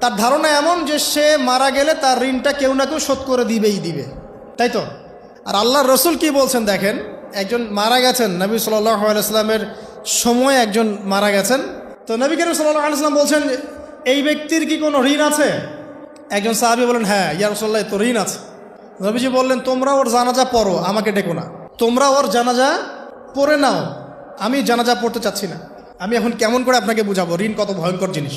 তার ধারণা এমন যে সে মারা গেলে তার ঋণটা কেউ না কেউ শোধ করে দিবেই দিবে। তাই তো? আর আল্লাহর রসুল কি বলছেন দেখেন? একজন মারা গেছেন, নবী সাল্লাহ সময় একজন মারা গেছেন। তো নবী করিম সাল্লাহ আলাইস্লাম বলছেন, এই ব্যক্তির কি কোনো ঋণ আছে? একজন সাহাবি বলেন হ্যাঁ ইয়া রসল্লাহ তো ঋণ আছে। নবীজি বললেন, তোমরা ওর জানাজা পড়ো, আমাকে ডেকো না। তোমরা ওর জানাজা পড়ে নাও, আমি জানাজা পড়তে চাচ্ছি না। আমি এখন কেমন করে আপনাকে বুঝাবো? ঋণ কত ভয়ঙ্কর জিনিস।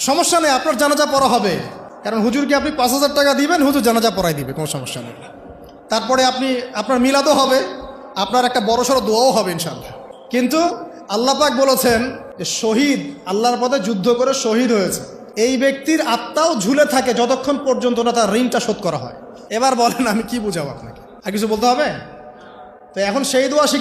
সমস্যা নেই, আপনার জানাজা পড়া হবে। কারণ হুজুরকে আপনি পাঁচ হাজার টাকা দিবেন, হুজুর জানাজা পড়াই দিবে, কোনো সমস্যা নেই। তারপরে আপনি, আপনার মিলাদও হবে, আপনার একটা বড় সড়ো দোয়াও হবে ইনশাল্লাহ কিন্তু আল্লাহ পাক বলেছেন যে শহীদ, আল্লাহর পথে যুদ্ধ করে শহীদ হয়েছে। এই ব্যক্তির আত্মাও ঝুলে থাকে যতক্ষণ পর্যন্ত না তার ঋণটা শোধ করা হয়। এবার বলেন, আমি কি বুঝাবো আপনাকে? আর কিছু বলতে হবে? তো এখন সেই দোয়া শিখা